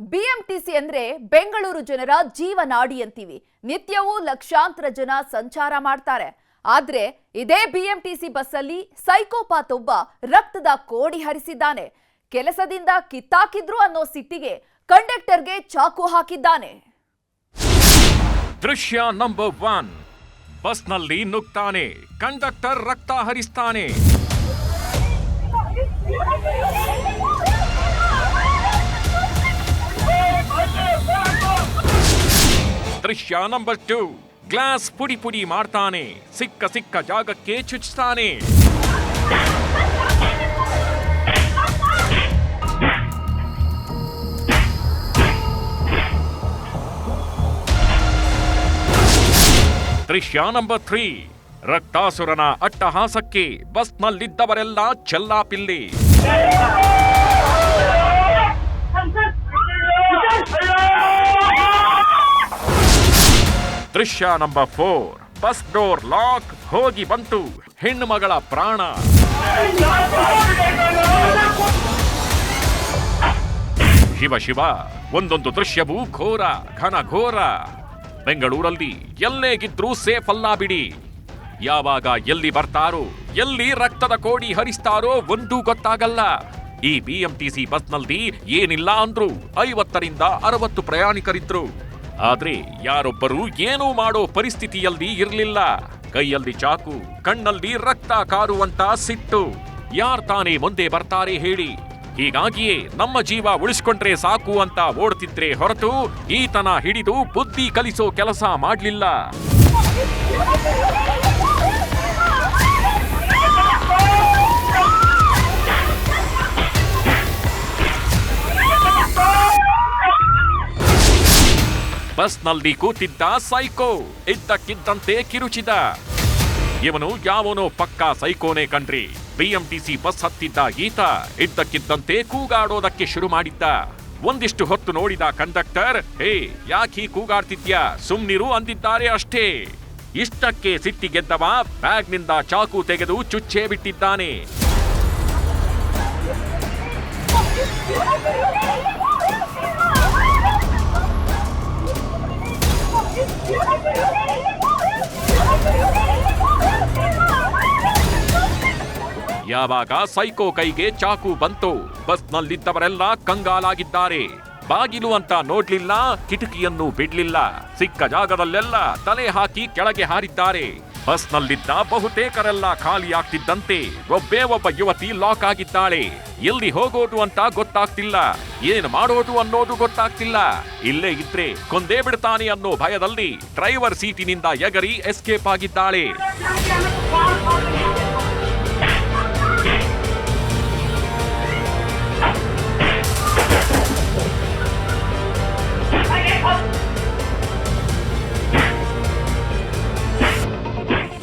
BMTC ಅಂದ್ರೆ ಬೆಂಗಳೂರು ಜನರ ಜೀವನಾಡಿ ಅಂತೀವಿ. ನಿತ್ಯವೂ ಲಕ್ಷಾಂತರ ಜನ ಸಂಚಾರ ಮಾಡ್ತಾರೆ. ಆದ್ರೆ ಇದೇ ಬಿಎಂಟಿಸಿ ಬಸ್ಸಲ್ಲಿ ಸೈಕೋಪಾತ್ ಒಬ್ಬ ರಕ್ತದ ಕೋಡಿ ಹರಿಸಿದ್ದಾನೆ. ಕೆಲಸದಿಂದ ಕಿತ್ತಾಕಿದ್ರು ಅನ್ನೋ ಸಿಟ್ಟಿಗೆ ಕಂಡಕ್ಟರ್ಗೆ ಚಾಕು ಹಾಕಿದ್ದಾನೆ. ದೃಶ್ಯ ನಂಬರ್ ಒನ್. ಬಸ್ನಲ್ಲಿ ನುಗ್ತಾನೆ. ಕಂಡಕ್ಟರ್ ರಕ್ತ ಹರಿಸ್ತಾನೆ. ದೃಶ್ಯ ನಂಬರ್ ಟು ಗ್ಲಾಸ್ ಪುಡಿ ಪುಡಿ ಮಾಡ್ತಾನೆ. ಸಿಕ್ಕ ಸಿಕ್ಕ ಜಾಗಕ್ಕೆ ಚುಚ್ತಾನೆ. ದೃಶ್ಯ ನಂಬರ್ ತ್ರೀ ರಕ್ತಾಸುರನ ಅಟ್ಟಹಾಸಕ್ಕೆ ಬಸ್ನಲ್ಲಿದ್ದವರೆಲ್ಲ ಚೆಲ್ಲಾಪಿಲ್ಲಿ. ದೃಶ್ಯ number four. Bus door lock ಹೋಗಿ ಬಂತು. ಹೆಣ್ಣು ಮಗಳ ಪ್ರಾಣ. ಶಿವ ಶಿವ, ಒಂದೊಂದು ದೃಶ್ಯವೂ ಘೋರ, ಘನ ಘೋರ. ಬೆಂಗಳೂರಲ್ಲಿ ಎಲ್ಲೇಗಿದ್ರೂ ಸೇಫ್ ಅಲ್ಲ ಬಿಡಿ. ಯಾವಾಗ ಎಲ್ಲಿ ಬರ್ತಾರೋ, ಎಲ್ಲಿ ರಕ್ತದ ಕೋಡಿ ಹರಿಸ್ತಾರೋ ಒಂದೂ ಗೊತ್ತಾಗಲ್ಲ. ಈ ಬಿಎಂಟಿಸಿ ಬಸ್ನಲ್ಲಿ ಏನಿಲ್ಲ ಅಂದ್ರು ಐವತ್ತರಿಂದ ಅರವತ್ತು ಪ್ರಯಾಣಿಕರಿದ್ರು. ಆದ್ರೆ ಯಾರೊಬ್ಬರು ಏನೂ ಮಾಡೋ ಪರಿಸ್ಥಿತಿಯಲ್ಲಿ ಇರಲಿಲ್ಲ. ಕೈಯಲ್ಲಿ ಚಾಕು, ಕಣ್ಣಲ್ಲಿ ರಕ್ತ ಕಾರುವಂತ ಸಿಟ್ಟು. ಯಾರ್ ತಾನೇ ಮುಂದೆ ಬರ್ತಾರೆ ಹೇಳಿ. ಹೀಗಾಗಿಯೇ ನಮ್ಮ ಜೀವ ಉಳಿಸ್ಕೊಂಡ್ರೆ ಸಾಕು ಅಂತ ಓಡ್ತಿದ್ರೆ ಹೊರತು ಈತನ ಹಿಡಿದು ಬುದ್ಧಿ ಕಲಿಸೋ ಕೆಲಸ ಮಾಡ್ಲಿಲ್ಲ. ಬಸ್ನಲ್ಲಿ ಕೂತಿದ್ದ ಸೈಕೋ, ಇದ್ದಕ್ಕಿದ್ದಂತೆ ಕಿರುಚಿದ. ಇವನು ಯಾವನೋ ಪಕ್ಕಾ ಸೈಕೋನೆ ಕಣ್ರಿ ಬಿಎಂಟಿಸಿ ಬಸ್ ಹತ್ತಿದ್ದ ಈತ ಇದ್ದಕ್ಕಿದ್ದಂತೆ ಕೂಗಾಡೋದಕ್ಕೆ ಶುರು ಮಾಡಿದ್ದ. ಒಂದಿಷ್ಟು ಹೊತ್ತು ನೋಡಿದ ಕಂಡಕ್ಟರ್, ಹೇ, ಯಾಕೀ ಕೂಗಾಡ್ತಿದ್ಯಾ? ಸುಮ್ನಿರು ಅಂದಿದ್ದಾರೆ ಅಷ್ಟೇ. ಇಷ್ಟಕ್ಕೆ ಸಿಟ್ಟಿಗೆದ್ದವ ಬ್ಯಾಗ್ನಿಂದ ಚಾಕು ತೆಗೆದು ಚುಚ್ಚೇ ಬಿಟ್ಟಿದ್ದಾನೆ. ಯಾವಾಗ ಸೈಕೋ ಕೈಗೆ ಚಾಕು ಬಂತು, ಬಸ್ನಲ್ಲಿದ್ದವರೆಲ್ಲ ಕಂಗಾಲಾಗಿದ್ದಾರೆ. ಬಾಗಿಲು ಅಂತ ನೋಡ್ಲಿಲ್ಲ, ಕಿಟಕಿಯನ್ನು ಬಿಡ್ಲಿಲ್ಲ. ಸಿಕ್ಕ ಜಾಗದಲ್ಲೆಲ್ಲ ತಲೆ ಹಾಕಿ ಕೆಳಗೆ ಹಾರಿದ್ದಾರೆ. ಬಸ್ನಲ್ಲಿದ್ದ ಬಹುತೇಕರೆಲ್ಲ ಖಾಲಿಯಾಗ್ತಿದ್ದಂತೆ ಒಬ್ಬೇ ಒಬ್ಬ ಯುವತಿ ಲಾಕ್ ಆಗಿದ್ದಾಳೆ. ಎಲ್ಲಿ ಹೋಗೋದು ಅಂತ ಗೊತ್ತಾಗ್ತಿಲ್ಲ. ಏನ್ ಮಾಡೋದು ಅನ್ನೋದು ಗೊತ್ತಾಗ್ತಿಲ್ಲ. ಇಲ್ಲೇ ಇದ್ರೆ ಕೊಂದೇ ಬಿಡ್ತಾನೆ ಅನ್ನೋ ಭಯದಲ್ಲಿ ಡ್ರೈವರ್ ಸೀಟಿನಿಂದ ಎಗರಿ ಎಸ್ಕೇಪ್ ಆಗಿದ್ದಾಳೆ.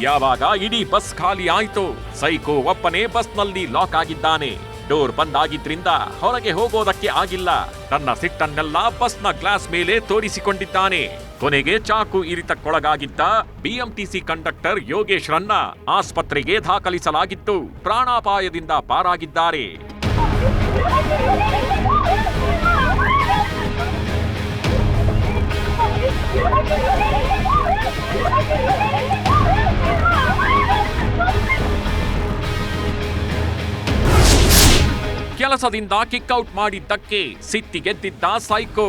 ಯಾವಾಗ ಇಡೀ ಬಸ್ ಖಾಲಿ ಆಯ್ತು? ಸೈಕೋ ಒಪ್ಪನೇ ಬಸ್ನಲ್ಲಿ ಲಾಕ್ ಆಗಿದ್ದಾನೆ. ಡೋರ್ ಬಂದ್ ಆಗಿದ್ರಿಂದ ಹೊರಗೆ ಹೋಗೋದಕ್ಕೆ ಆಗಿಲ್ಲ. ತನ್ನ ಸಿಟ್ಟನ್ನೆಲ್ಲ ಬಸ್ನ ಗ್ಲಾಸ್ ಮೇಲೆ ತೋರಿಸಿಕೊಂಡಿದ್ದಾನೆ. ಕೊನೆಗೆ ಚಾಕು ಇರಿತಕ್ಕೊಳಗಾಗಿದ್ದ ಬಿಎಂಟಿಸಿ ಕಂಡಕ್ಟರ್ ಯೋಗೇಶ್ ರನ್ನ ಆಸ್ಪತ್ರೆಗೆ ದಾಖಲಿಸಲಾಗಿತ್ತು. ಪ್ರಾಣಾಪಾಯದಿಂದ ಪಾರಾಗಿದ್ದಾರೆ. ಕೆಲಸದಿಂದ ಕಿಕ್ಔಟ್ ಮಾಡಿದ್ದಕ್ಕೆ ಸಿಟ್ಟಿಗೆದ್ದಿದ್ದ ಸೈಕೋ.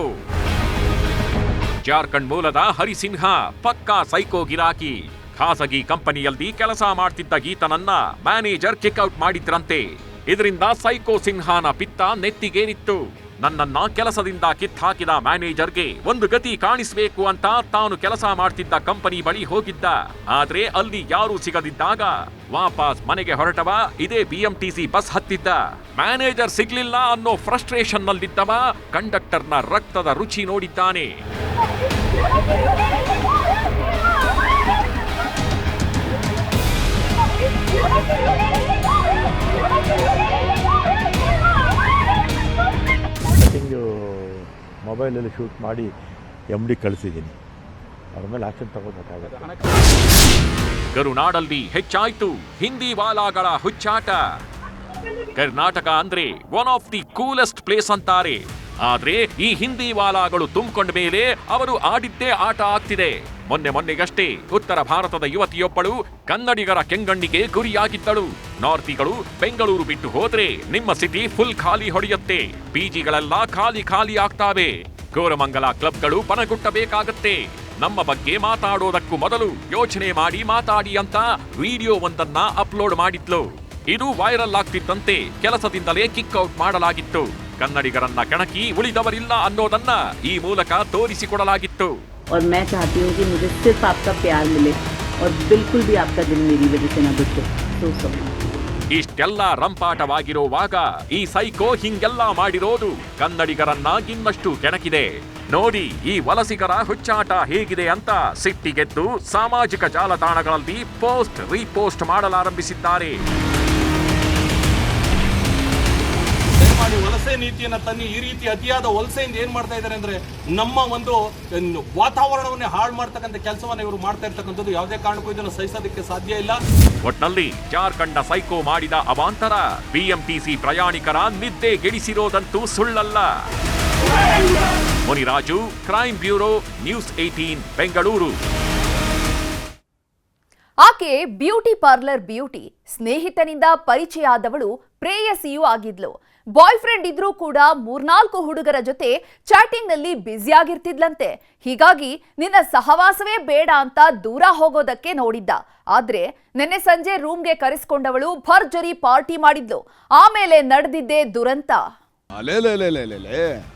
ಜಾರ್ಖಂಡ್ ಮೂಲದ ಹರಿಸಿನ್ಹಾ ಪಕ್ಕಾ ಸೈಕೋ ಗಿರಾಕಿ. ಖಾಸಗಿ ಕಂಪನಿಯಲ್ಲಿ ಕೆಲಸ ಮಾಡ್ತಿದ್ದ ಗೀತನನ್ನ ಮ್ಯಾನೇಜರ್ ಕಿಕ್ಔಟ್ ಮಾಡಿದ್ರಂತೆ. ಇದರಿಂದ ಸೈಕೋ ಸಿನ್ಹಾನ ಪಿತ್ತ ನೆತ್ತಿಗೇರಿತ್ತು ನನ್ನನ್ನ ಕೆಲಸದಿಂದ ಕಿತ್ತಾಕಿದ ಮ್ಯಾನೇಜರ್ಗೆ ಒಂದು ಗತಿ ಕಾಣಿಸ್ಬೇಕು ಅಂತ ತಾನು ಕೆಲಸ ಮಾಡ್ತಿದ್ದ ಕಂಪನಿ ಬಳಿ ಹೋಗಿದ್ದ. ಆದ್ರೆ ಅಲ್ಲಿ ಯಾರೂ ಸಿಗದಿದ್ದಾಗ ವಾಪಸ್ ಮನೆಗೆ ಹೊರಟವ, ಇದೇ ಬಿಎಂಟಿಸಿ ಬಸ್ ಹತ್ತಿದ್ದ. ಮ್ಯಾನೇಜರ್ ಸಿಗ್ಲಿಲ್ಲ ಅನ್ನೋ ಫ್ರಸ್ಟ್ರೇಷನ್ ನಲ್ಲಿದ್ದವ ಕಂಡಕ್ಟರ್ನ ರಕ್ತದ ರುಚಿ ನೋಡಿದ್ದಾನೆ. ಮೊಬೈಲಲ್ಲಿ ಶೂಟ್ ಮಾಡಿ ಎಂ ಡಿ ಕಳಿಸಿದ್ದೀನಿ. ಅವ್ರ ಮೇಲೆ ಆಕ್ಷನ್ ತಗೋಬೇಕಾಗತ್ತೆ. ಕರುನಾಡಲ್ಲಿ ಹೆಚ್ಚಾಯ್ತು. ಹಿಂದಿ ವಾಲಾಗಳ ಹುಚ್ಚಾಟ. ಕರ್ನಾಟಕ ಅಂದ್ರೆ one of the coolest place ಅಂತಾರೆ. ಆದ್ರೆ ಈ ಹಿಂದಿ ವಾಲಾಗಳು ತುಂಬಿಕೊಂಡ ಮೇಲೆ ಅವರು ಆಡಿದ್ದೇ ಆಟ ಆಗ್ತಿದೆ. ಮೊನ್ನೆ ಮೊನ್ನೆಗಷ್ಟೇ ಉತ್ತರ ಭಾರತದ ಯುವತಿಯೊಬ್ಬಳು ಕನ್ನಡಿಗರ ಕೆಂಗಣ್ಣಿಗೆ ಗುರಿಯಾಗಿದ್ದಳು. ನಾರ್ತಿಗಳು ಬೆಂಗಳೂರು ಬಿಟ್ಟು ಹೋದ್ರೆ ನಿಮ್ಮ ಸಿಟಿ ಫುಲ್ ಖಾಲಿ ಹೊಡೆಯುತ್ತೆ. ಪಿಜಿಗಳೆಲ್ಲ ಖಾಲಿ ಖಾಲಿ ಆಗ್ತಾವೆ. ಕೋರಮಂಗಲ ಕ್ಲಬ್ಗಳು ಪಣಗುಟ್ಟಬೇಕಾಗತ್ತೆ ನಮ್ಮ ಬಗ್ಗೆ ಮಾತಾಡೋದಕ್ಕೂ ಮೊದಲು ಯೋಚನೆ ಮಾಡಿ ಮಾತಾಡಿ ಅಂತ ವಿಡಿಯೋ ಒಂದನ್ನ ಅಪ್ಲೋಡ್ ಮಾಡಿದ್ಲು. ಇದು ವೈರಲ್ ಆಗ್ತಿದ್ದಂತೆ ಕೆಲಸದಿಂದಲೇ ಕಿಕ್ಔಟ್ ಮಾಡಲಾಗಿತ್ತು. ಕನ್ನಡಿಗರನ್ನ ಕಣಕಿ ಉಳಿದವರಿಲ್ಲ ಅನ್ನೋದನ್ನ ಈ ಮೂಲಕ ತೋರಿಸಿಕೊಡಲಾಗಿತ್ತು. और मैं चाहती हूँ कि मुझे सिर्फ आपका प्यार मिले और बिल्कुल भी आपका दिल मेरी वजह से ना दुखे सो सॉरी ಇಷ್ಟೆಲ್ಲ ರಂಪಾಟವಾಗಿರುವಾಗ ಈ ಸೈಕೋ ಹಿಂಗೆಲ್ಲ ಮಾಡಿರೋದು ಕನ್ನಡಿಗರನ್ನ ಇನ್ನಷ್ಟು ಕೆಣಕಿದೆ ನೋಡಿ ಈ ವಲಸಿಗರ ಹುಚ್ಚಾಟ ಹೇಗಿದೆ ಅಂತ ಸಿಟ್ಟಿಗೆದ್ದು ಸಾಮಾಜಿಕ ಜಾಲತಾಣಗಳಲ್ಲಿ ಪೋಸ್ಟ್ ರೀಪೋಸ್ಟ್ ಮಾಡಲಾರಂಭಿಸಿದ್ದಾರೆ ದಯಮಾಡಿ ವಲಸೆ ನೀತಿಯನ್ನು ತನ್ನಿ ಈ ರೀತಿ ಅತಿಯಾದ ವಲಸೆಯಿಂದ ಏನು ಮಾಡ್ತಾ ಇದ್ದಾರೆ ಅಂದ್ರೆ ನಮ್ಮ ಒಂದು ವಾತಾವರಣವನ್ನೇ ಹಾಳು ಮಾಡ್ತಕ್ಕಂಥ ಕೆಲಸವನ್ನು ಇವರು ಮಾಡ್ತಾ ಇರ್ತಕ್ಕಂಥದ್ದು ಯಾವುದೇ ಕಾರಣಕ್ಕೂ ಇದನ್ನು ಸಹಿಸೋದಕ್ಕೆ ಸಾಧ್ಯ ಇಲ್ಲ. ಒಟ್ನಲ್ಲಿ ಜಾರ್ಖಂಡ ಸೈಕೋ ಮಾಡಿದ ಅವಾಂತರ ಬಿಎಂಟಿಸಿ ಪ್ರಯಾಣಿಕರ ನಿದ್ದೆ ಗೆಡಿಸಿರೋದಂತೂ ಸುಳ್ಳಲ್ಲ. Muniraju crime bureau news eighteen Bengaluru. ಆಕೆ ಬ್ಯೂಟಿ ಪಾರ್ಲರ್ ಬ್ಯೂಟಿ ಸ್ನೇಹಿತನಿಂದ ಪರಿಚಯ ಆದವಳು ಪ್ರೇಯಸಿಯೂ ಆಗಿದ್ಲು. ಬಾಯ್ ಫ್ರೆಂಡ್ ಇದ್ರೂ ಕೂಡ ಮೂರ್ನಾಲ್ಕು ಹುಡುಗರ ಜೊತೆ ಚಾಟಿಂಗ್ನಲ್ಲಿ ಬ್ಯುಸಿಯಾಗಿರ್ತಿದ್ಲಂತೆ. ಹೀಗಾಗಿ ನಿನ್ನ ಸಹವಾಸವೇ ಬೇಡ ಅಂತ ದೂರ ಹೋಗೋದಕ್ಕೆ ನೋಡಿದ್ದ. ಆದ್ರೆ ನಿನ್ನೆ ಸಂಜೆ ರೂಮ್ಗೆ ಕರೆಸ್ಕೊಂಡವಳು ಭರ್ಜರಿ ಪಾರ್ಟಿ ಮಾಡಿದ್ಲು. ಆಮೇಲೆ ನಡೆದಿದ್ದೇ ದುರಂತ.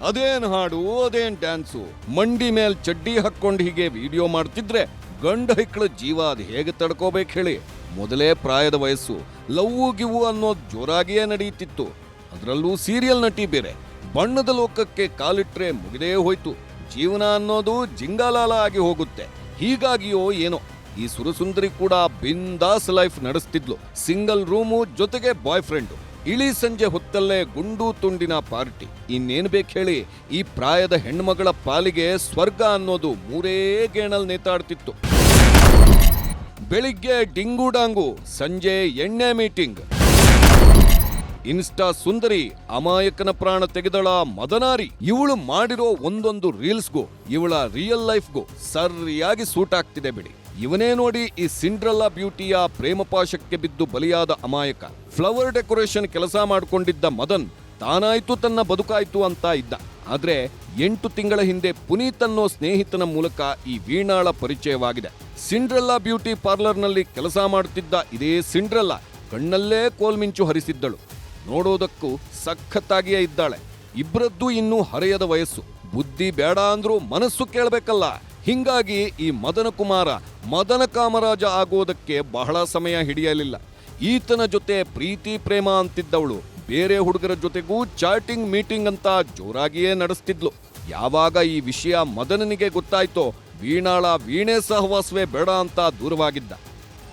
ಅದೇನ್ ಹಾಡು, ಅದೇನ್ ಡ್ಯಾನ್ಸು? ಮಂಡಿ ಮೇಲ್ ಚಡ್ಡಿ ಹಾಕೊಂಡು ಹೀಗೆ ವಿಡಿಯೋ ಮಾಡ್ತಿದ್ರೆ ಗಂಡ ಹೆಕ್ಳ ಜೀವ ಅದು ಹೇಗೆ ತಡ್ಕೋಬೇಕು ಹೇಳಿ. ಮೊದಲೇ ಪ್ರಾಯದ ವಯಸ್ಸು. ಲವ್ ಗಿವು ಅನ್ನೋದು ಜೋರಾಗಿಯೇ ನಡೆಯುತ್ತಿತ್ತು ಅದರಲ್ಲೂ ಸೀರಿಯಲ್ ನಟಿ ಬೇರೆ. ಬಣ್ಣದ ಲೋಕಕ್ಕೆ ಕಾಲಿಟ್ರೆ ಮುಗಿದೇ ಹೋಯ್ತು. ಜೀವನ ಅನ್ನೋದು ಜಿಂಗಾಲಾಲ ಆಗಿ ಹೋಗುತ್ತೆ. ಹೀಗಾಗಿಯೋ ಏನೋ. ಈ ಸುರಸುಂದರಿ ಕೂಡ ಬಿಂದಾಸ್ ಲೈಫ್ ನಡೆಸ್ತಿದ್ಲು. ಸಿಂಗಲ್ ರೂಮು ಜೊತೆಗೆ ಬಾಯ್ ಫ್ರೆಂಡು ಇಳಿ ಸಂಜೆ ಹೊತ್ತಲ್ಲೇ ಗುಂಡು ತುಂಡಿನ ಪಾರ್ಟಿ. ಇನ್ನೇನು ಬೇಕು ಹೇಳಿ? ಈ ಪ್ರಾಯದ ಹೆಣ್ಮಗಳ ಪಾಲಿಗೆ ಸ್ವರ್ಗ ಅನ್ನೋದು ಮೂರೇ ಗೇಣಲ್ ನೇತಾಡ್ತಿತ್ತು. ಬೆಳಿಗ್ಗೆ ಡಿಂಗು ಡಾಂಗು, ಸಂಜೆ ಎಣ್ಣೆ ಮೀಟಿಂಗ್. ಇನ್ಸ್ಟಾ ಸುಂದರಿ ಅಮಾಯಕನ ಪ್ರಾಣ ತೆಗೆದಳ ಮದನಾರಿ. ಇವಳು ಮಾಡಿರೋ ಒಂದೊಂದು ರೀಲ್ಸ್ಗೂ, ಇವಳ ರಿಯಲ್ ಲೈಫ್ಗೂ ಸರಿಯಾಗಿ ಸೂಟ್ ಆಗ್ತಿದೆ ಬಿಡಿ. ಇವನೇ ನೋಡಿ ಈ ಸಿಂಡ್ರಲ್ಲಾ ಬ್ಯೂಟಿಯ ಪ್ರೇಮಪಾಶಕ್ಕೆ ಬಿದ್ದು ಬಲಿಯಾದ ಅಮಾಯಕ. ಫ್ಲವರ್ ಡೆಕೋರೇಷನ್ ಕೆಲಸ ಮಾಡಿಕೊಂಡಿದ್ದ ಮದನ್ ತಾನಾಯ್ತು ತನ್ನ ಬದುಕಾಯ್ತು ಅಂತ ಇದ್ದ. ಆದ್ರೆ ಎಂಟು ತಿಂಗಳ ಹಿಂದೆ ಪುನೀತ್ ಅನ್ನೋ ಸ್ನೇಹಿತನ ಮೂಲಕ ಈ ವೀಣಾಳ ಪರಿಚಯವಾಗಿದೆ. ಸಿಂಡ್ರೆಲ್ಲಾ ಬ್ಯೂಟಿ ಪಾರ್ಲರ್ನಲ್ಲಿ ಕೆಲಸ ಮಾಡುತ್ತಿದ್ದ ಇದೇ ಸಿಂಡ್ರೆಲ್ಲಾ ಕಣ್ಣಲ್ಲೇ ಕೋಲ್ಮಿಂಚು ಹರಿಸಿದ್ದಳು. ನೋಡೋದಕ್ಕೂ ಸಖತ್ತಾಗಿಯೇ ಇದ್ದಾಳೆ. ಇಬ್ಬರದ್ದು ಇನ್ನೂ ಹರೆಯದ ವಯಸ್ಸು. ಬುದ್ಧಿ ಬೇಡ ಅಂದ್ರೂ ಮನಸ್ಸು ಕೇಳಬೇಕಲ್ಲ. ಹಿಂಗಾಗಿ ಈ ಮದನ ಕುಮಾರ ಮದನ ಕಾಮರಾಜ ಆಗೋದಕ್ಕೆ ಬಹಳ ಸಮಯ ಹಿಡಿಯಲಿಲ್ಲ. ಈತನ ಜೊತೆ ಪ್ರೀತಿ ಪ್ರೇಮ ಅಂತಿದ್ದವಳು. ಬೇರೆ ಹುಡುಗರ ಜೊತೆಗೂ ಚಾಟಿಂಗ್ ಮೀಟಿಂಗ್ ಅಂತ ಜೋರಾಗಿಯೇ ನಡೆಸ್ತಿದ್ಲು. ಯಾವಾಗ ಈ ವಿಷಯ ಮದನನಿಗೆ ಗೊತ್ತಾಯ್ತೋ ವೀಣಾಳ ವೀಣೆ ಸಹವಾಸವೇ ಬೇಡ ಅಂತ ದೂರವಾಗಿದ್ದ.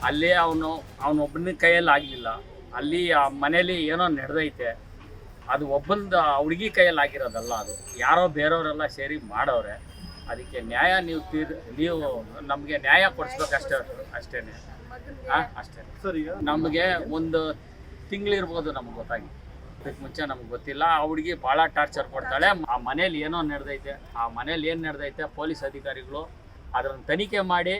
ಅಲ್ಲೇ ಅವನು, ಅವನೊಬ್ಬನ ಕೈಯಲ್ಲಿ ಆಗಲಿಲ್ಲ. ಅಲ್ಲಿ ಆ ಮನೇಲಿ ಏನೋ ನಡೆದೈತೆ. ಅದು ಒಬ್ಬಂದು ಹುಡುಗಿ ಕೈಯಲ್ಲಿ ಆಗಿರೋದಲ್ಲ ಅದು. ಯಾರೋ ಬೇರೆಯವರೆಲ್ಲ ಸೇರಿ ಮಾಡೋರೆ ಅದಕ್ಕೆ ನ್ಯಾಯ ನೀವು ತೀರ್ ನೀವು ನಮಗೆ ನ್ಯಾಯ ಕೊಡಿಸ್ಬೇಕಷ್ಟೇ ಅಷ್ಟೇ ಹಾಂ ಅಷ್ಟೇ. ನಮಗೆ ಒಂದು ತಿಂಗಳಿರ್ಬೋದು ನಮ್ಗೆ ಗೊತ್ತಾಗಿ. ಅದಕ್ಕೆ ಮುಂಚೆ ನಮ್ಗೆ ಗೊತ್ತಿಲ್ಲ. ಆ ಹುಡುಗಿ ಭಾಳ ಟಾರ್ಚರ್ ಕೊಡ್ತಾಳೆ. ಆ ಮನೇಲಿ ಏನೋ ನಡೆದೈತೆ. ಆ ಮನೇಲಿ ಏನು ನಡೆದೈತೆ? ಪೊಲೀಸ್ ಅಧಿಕಾರಿಗಳು ಅದನ್ನು ತನಿಖೆ ಮಾಡಿ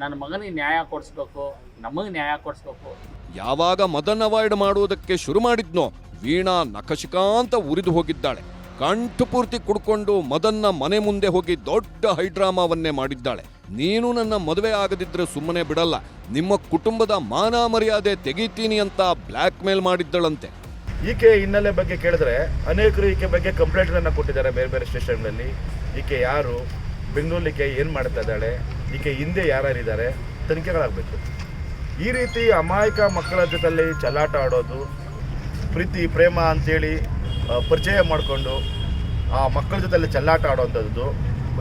ನನ್ನ ಮಗನಿಗೆ ನ್ಯಾಯ ಕೊಡಿಸ್ಬೇಕು. ನಮಗೆ ನ್ಯಾಯ ಕೊಡಿಸ್ಬೇಕು. ಯಾವಾಗ ಮದನ್ ಅವಾಯ್ಡ್ ಮಾಡುವುದಕ್ಕೆ ಶುರು ಮಾಡಿದ್ನೋ, ವೀಣಾ ನಕಶಿಕಾಂತ ಉರಿದು ಹೋಗಿದ್ದಾಳೆ. ಕಂಠಪೂರ್ತಿ ಕುಡ್ಕೊಂಡು ಮದನ್ನ ಮನೆ ಮುಂದೆ ಹೋಗಿ ದೊಡ್ಡ ಹೈಡ್ರಾಮಾವನ್ನೇ ಮಾಡಿದ್ದಾಳೆ. ನೀನು ನನ್ನ ಮದುವೆ ಆಗದಿದ್ರೆ ಸುಮ್ಮನೆ ಬಿಡಲ್ಲ. ನಿಮ್ಮ ಕುಟುಂಬದ ಮಾನ ಮರ್ಯಾದೆ ತೆಗೀತೀನಿ ಅಂತ ಬ್ಲ್ಯಾಕ್ ಮೇಲ್ ಮಾಡಿದ್ದಳಂತೆ. ಈಕೆ ಹಿನ್ನೆಲೆ ಬಗ್ಗೆ ಕೇಳಿದ್ರೆ ಅನೇಕರು ಈಕೆ ಬಗ್ಗೆ ಕಂಪ್ಲೇಂಟ್ಗಳನ್ನ ಕೊಟ್ಟಿದ್ದಾರೆ ಬೇರೆ ಬೇರೆ ಸ್ಟೇಷನ್ಗಳಲ್ಲಿ. ಈಕೆ ಯಾರು? ಬೆಂಗಳೂರಿಗೆ ಏನು ಮಾಡ್ತಾ ಇದ್ದಾಳೆ? ಈಕೆ ಹಿಂದೆ ಯಾರ್ಯಾರಿದ್ದಾರೆ? ತನಿಖೆಗಳಾಗಬೇಕು. ಈ ರೀತಿ ಅಮಾಯಕ ಮಕ್ಕಳ ಜೊತೆಯಲ್ಲಿ ಚಲಾಟ ಆಡೋದು ಪ್ರೀತಿ ಪ್ರೇಮ ಅಂತೇಳಿ ಆ, ಪರಿಚಯ ಮಾಡಿಕೊಂಡು ಆ ಮಕ್ಕಳ ಜೊತೆಯಲ್ಲಿ ಚಲ್ಲಾಟ ಆಡೋವಂಥದ್ದು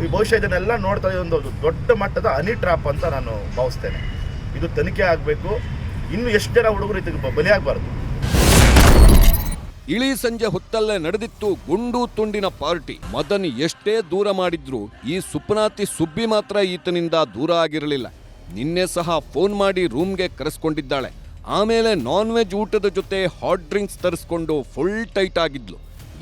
ಈ ಬಹುಶಃ ಇದನ್ನೆಲ್ಲ ನೋಡ್ತಾ ಇದೊಂದು ದೊಡ್ಡ ಮಟ್ಟದ ಹನಿ ಟ್ರಾಪ್ ಅಂತ ನಾನು ಭಾವಿಸ್ತೇನೆ. ಇದು ತನಿಖೆ ಆಗಬೇಕು ಇನ್ನು ಎಷ್ಟು ಜನ ಹುಡುಗರು ಇದಕ್ಕೆ ಬಲಿಯಾಗಬಾರ್ದು. ಇಳಿ ಸಂಜೆ ಹೊತ್ತಲ್ಲೇ ನಡೆದಿತ್ತು ಗುಂಡು ತುಂಡಿನ ಪಾರ್ಟಿ. ಮದನ್ ಎಷ್ಟೇ ದೂರ ಮಾಡಿದ್ರು ಈ ಸುಪ್ನಾತಿ ಸುಬ್ಬಿ ಮಾತ್ರ ಈತನಿಂದ ದೂರ ಆಗಿರಲಿಲ್ಲ. ನಿನ್ನೆ ಸಹ ಫೋನ್ ಮಾಡಿ ರೂಮ್ಗೆ ಕರೆಸ್ಕೊಂಡಿದ್ದಾಳೆ. ಆಮೇಲೆ ನಾನ್ ವೆಜ್ ಊಟದ ಜೊತೆ ಹಾಟ್ ಡ್ರಿಂಕ್ಸ್ ತರಿಸ್ಕೊಂಡು ಫುಲ್ ಟೈಟ್ ಆಗಿದ್ಲು.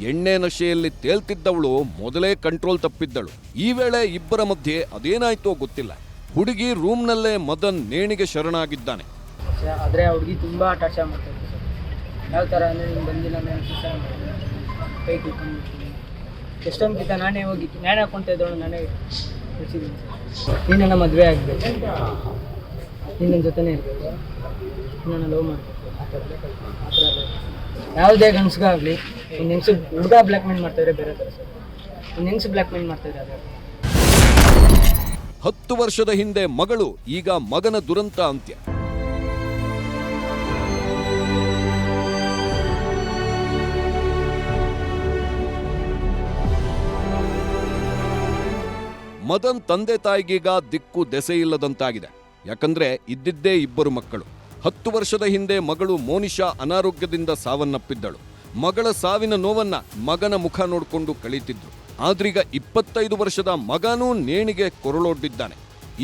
ಎಣ್ಣೆ ನಶೆಯಲ್ಲಿ ತೇಲ್ತಿದ್ದವಳು ಮೊದಲೇ ಕಂಟ್ರೋಲ್ ತಪ್ಪಿದ್ದಳು. ಈ ವೇಳೆ ಇಬ್ಬರ ಮಧ್ಯೆ ಅದೇನಾಯ್ತೋ ಗೊತ್ತಿಲ್ಲ. ಹುಡುಗಿ ರೂಮ್ನಲ್ಲೇ ಮದನ್ ನೇಣಿಗೆ ಶರಣಾಗಿದ್ದಾನೆ. ಆದರೆ ಹುಡುಗಿ ತುಂಬ ಎಷ್ಟೊಂದು ನಾನೇ ಹೋಗಿ ನಾನೇ ಇದ್ದವಳು, ನಾನೇ ನೀನನ್ನ ಮದುವೆ ಆಗಬೇಕು. ಇನ್ನೊಂದು ನನ್ನ ಜೊತೆನೇ ಇರಬೇಕು. ನನ್ನ ಲವ್ ಮಾಡಬೇಕು. ಯಾವುದೇ ಗಂಡ್ಸ್ಗಾಗಲಿ, ಒಂದು ಹೆಂಗ್ಸು ಹುಡುಗ ಬ್ಲ್ಯಾಕ್ ಮೇಲ್ ಮಾಡ್ತಾಯಿದ್ರೆ ಬೇರೆ ಥರ ಸರ್. ಒಂದು ಹೆಂಗ್ಸು ಬ್ಲ್ಯಾಕ್ ಮೇಲ್ ಮಾಡ್ತಾಯಿದ್ರೆ ಅದೇ ಹತ್ತು ವರ್ಷದ ಹಿಂದೆ ಮಗಳು, ಈಗ ಮಗನ ದುರಂತ ಅಂತ್ಯ. ಮದನ್ ತಂದೆ ತಾಯಿಗೀಗ ದಿಕ್ಕು ದೆಸೆ ಇಲ್ಲದಂತಾಗಿದೆ ಯಾಕಂದ್ರೆ ಇದ್ದಿದ್ದೇ ಇಬ್ಬರು ಮಕ್ಕಳು. ಹತ್ತು ವರ್ಷದ ಹಿಂದೆ ಮಗಳು ಮೋನಿಶಾ ಅನಾರೋಗ್ಯದಿಂದ ಸಾವನ್ನಪ್ಪಿದ್ದಳು. ಮಗಳ ಸಾವಿನ ನೋವನ್ನ ಮಗನ ಮುಖ ನೋಡಿಕೊಂಡು ಕಳೀತಿದ್ರು. ಆದ್ರೀಗ ಇಪ್ಪತ್ತೈದು ವರ್ಷದ ಮಗನೂ ನೇಣಿಗೆ ಕೊರಳೊಡ್ಡಿದ್ದಾನೆ